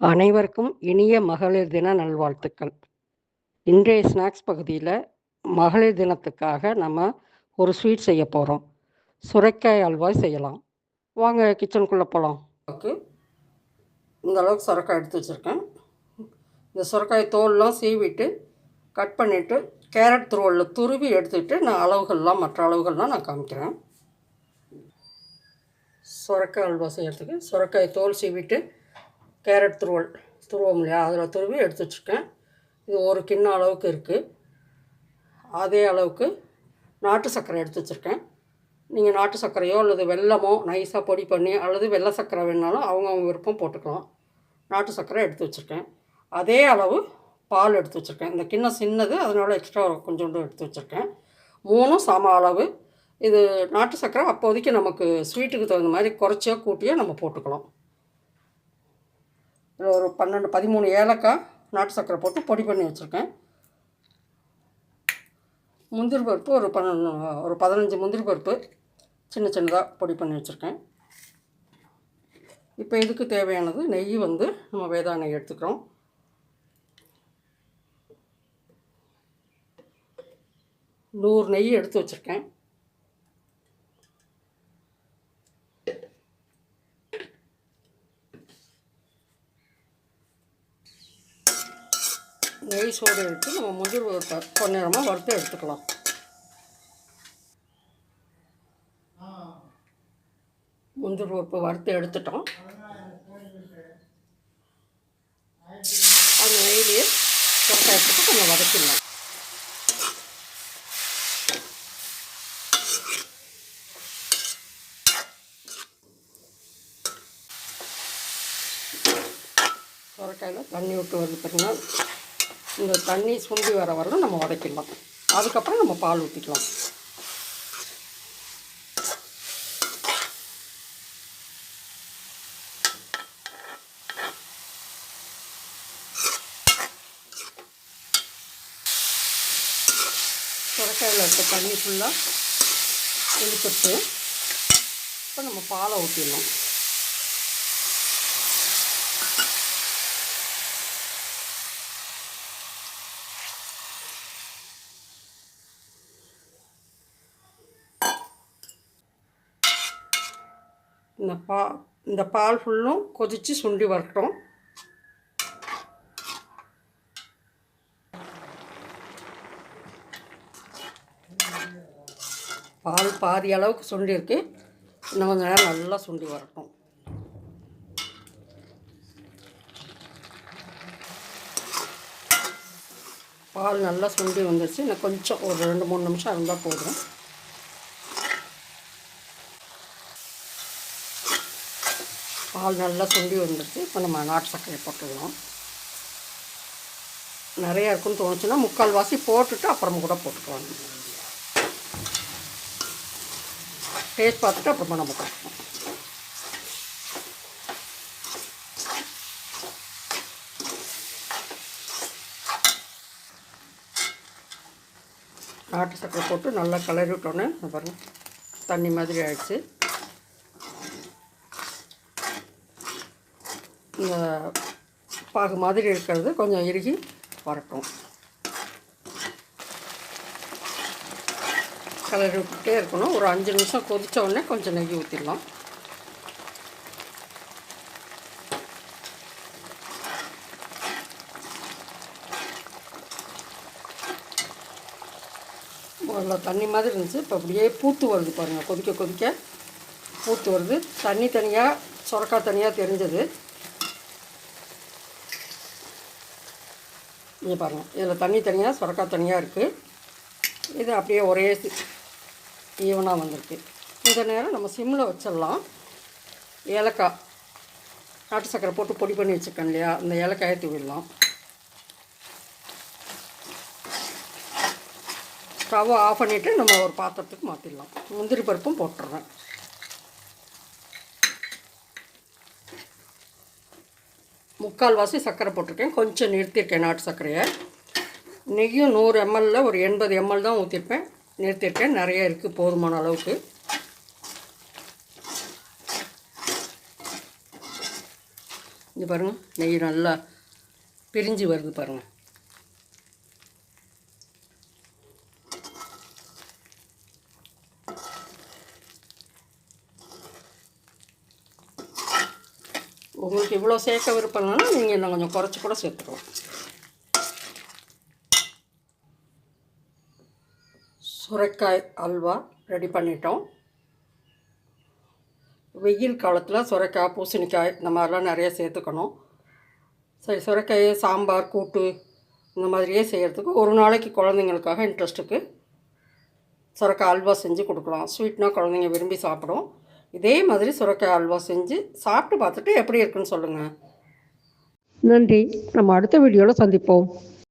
அனைவருக்கும் இனிய மகளிர் தின நல்வாழ்த்துக்கள். இன்றைய ஸ்நாக்ஸ் பகுதியில் மகளிர் தினத்துக்காக நம்ம ஒரு ஸ்வீட் செய்ய போகிறோம் சுரைக்காய் அல்வா செய்யலாம். வாங்க கிச்சனுக்குள்ளே போகலாம் ஓகே. இந்த அளவுக்கு சுரக்காய் எடுத்து வச்சுருக்கேன். இந்த சுரக்காய் தோல்லாம் சீவிட்டு கட் பண்ணிவிட்டு கேரட் துருவலில் துருவி எடுத்துக்கிட்டு நான் அளவுகள்லாம் மற்ற அளவுகள்லாம் நான் காமிக்கிறேன். சுரக்காய் அல்வா செய்கிறதுக்கு சுரக்காய் தோல் சீவிட்டு கேரட் துருவல் துருவம் இல்லையா? அதில் துருவி எடுத்து வச்சுருக்கேன் இது ஒரு கிண்ணம் அளவுக்கு இருக்குது அதே அளவுக்கு நாட்டு சர்க்கரை எடுத்து வச்சுருக்கேன். நீங்கள் நாட்டு சர்க்கரையோ அல்லது வெல்லமோ நைஸாக பொடி பண்ணி அல்லது வெள்ளை சர்க்கரை வேணாலும் அவங்கவுங்க விருப்பம் போட்டுக்கலாம். நாட்டு சர்க்கரை எடுத்து வச்சுருக்கேன். அதே அளவு பால் எடுத்து வச்சுருக்கேன். இந்த கிண்ணம் சின்னது அதனால் எக்ஸ்ட்ரா கொஞ்சோண்டு எடுத்து வச்சுருக்கேன். மூணும் சம அளவு. இது நாட்டு சர்க்கரை அப்போதைக்கு நமக்கு ஸ்வீட்டுக்கு தகுந்த மாதிரி குறைச்சியோ கூட்டியோ நம்ம போட்டுக்கலாம். இதில் ஒரு பன்னெண்டு பதிமூணு ஏலக்காய் நாட்டு சர்க்கரை போட்டு பொடி பண்ணி வச்சுருக்கேன். முந்திரி பருப்பு ஒரு பன்னெண்டு ஒரு பதினஞ்சு முந்திரி பருப்பு சின்ன சின்னதாக பொடி பண்ணி வச்சுருக்கேன். இப்போ இதுக்கு தேவையானது நெய் வந்து நம்ம வேதா நெய் எடுத்துக்கிறோம். நூறு நெய் எடுத்து வச்சுருக்கேன். நெய் சோடு எடுத்து நம்ம முந்திரி கொஞ்ச நேரமாக வறுத்து எடுத்துக்கலாம். முந்திரி பருப்பு வறுத்து எடுத்துட்டோம். அந்த நெய்லேயே சொரக்காய் கொஞ்சம் வதக்கிடலாம். சொரக்காயில் தண்ணி விட்டு வந்து பார்த்தீங்கன்னா இந்த தண்ணி சுண்டி வர வரலும் நம்ம வதக்கிடலாம் அதுக்கப்புறம் நம்ம பால் ஊற்றிக்கலாம் சுரக்காயில் இருக்க தண்ணி ஃபுல்லாக இழுத்துட்டு இப்போ நம்ம பாலை ஊற்றிடணும் இந்த பா இந்த பால் ஃபுல்லும் கொதித்து சுண்டி வரட்டும். பால் பாதி அளவுக்கு சுண்டி இருக்கு. இன்னும் கொஞ்சம் நேரம் நல்லா சுண்டி வரட்டும். பால் நல்லா சுண்டி வந்துருச்சு. இன்னும் கொஞ்சம் ஒரு ரெண்டு மூணு நிமிஷம் இருந்தால் போதும். பால் நல்லா சுண்டி வந்துடுச்சு இப்போ நம்ம நாட்டு சர்க்கரை போட்டுக்கலாம். நிறையா இருக்குன்னு தோணுச்சுன்னா முக்கால் வாசி போட்டுட்டு அப்புறம் கூட போட்டுக்கலாம். டேஸ்ட் பார்த்துட்டு அப்புறமா நம்ம போட்டுக்கலாம் நாட்டு சர்க்கரை போட்டு நல்லா கிளறி விட்டோன்னே பாருங்கள் தண்ணி மாதிரி ஆயிடுச்சு. இந்த பாகு மாதிரி இருக்கிறது கொஞ்சம் இறுகி வரட்டும். கலரி விட்டுட்டே இருக்கணும். ஒரு அஞ்சு நிமிஷம் கொதித்த உடனே கொஞ்சம் நெய் ஊற்றிடலாம் முதல்ல தண்ணி மாதிரி இருந்துச்சு. இப்போ அப்படியே பூத்து வருது பாருங்கள் கொதிக்க கொதிக்க பூத்து வருது. தண்ணி தனியாக சுரக்கா தனியாக தெரிஞ்சது. இங்கே பாருங்கள் இதில் தண்ணி தனியாக சுரக்காய் தனியாக இருக்குது இது அப்படியே ஒரே ஈவனாக வந்திருக்கு. இந்த நேரம் நம்ம சிம்மில் வச்சிடலாம். ஏலக்காய் நாட்டு சக்கரை போட்டு பொடி பண்ணி வச்சுருக்கேன் இல்லையா? அந்த ஏலக்காயை தூவிடலாம். ஸ்டவ் ஆஃப் பண்ணிவிட்டு நம்ம ஒரு பாத்திரத்துக்கு மாற்றிடலாம் முந்திரி பருப்பும் போட்டுடுறேன் முக்கால் வாசி சர்க்கரை போட்டிருக்கேன். கொஞ்சம் நிறுத்தியிருக்கேன் நாட்டு சர்க்கரையை. நெய்யும் நூறு எம்எல்ல ஒரு எண்பது எம்எல் தான் ஊற்றிருப்பேன் நிறுத்தியிருக்கேன். நிறைய இருக்குது போதுமான அளவுக்கு. இது பாருங்கள் நெய் நல்லா பிரிஞ்சு வருது பாருங்கள் உங்களுக்கு இவ்வளோ சேர்க்க விருப்பம்னா நீங்கள் இன்னும் கொஞ்சம் குறைச்சி கூட சேர்த்துக்கலாம். சுரைக்காய் அல்வா ரெடி பண்ணிட்டோம். வெயில் காலத்தில் சுரைக்காய் பூசணிக்காய் இந்த மாதிரிலாம் நிறைய சேர்த்துக்கணும். சரி சுரைக்காயை சாம்பார் கூட்டு இந்த மாதிரியே செய்கிறதுக்கு ஒரு நாளைக்கு குழந்தைங்களுக்காக இன்ட்ரெஸ்ட்டுக்கு சுரைக்காய் அல்வா செஞ்சு கொடுக்கலாம். ஸ்வீட்னா குழந்தைங்க விரும்பி சாப்பிடும். இதே மாதிரி சுரக்காய் அல்வா செஞ்சு சாப்பிட்டு பார்த்துட்டு எப்படி இருக்குன்னு சொல்லுங்கள் நன்றி. நம்ம அடுத்த வீடியோவில் சந்திப்போம்.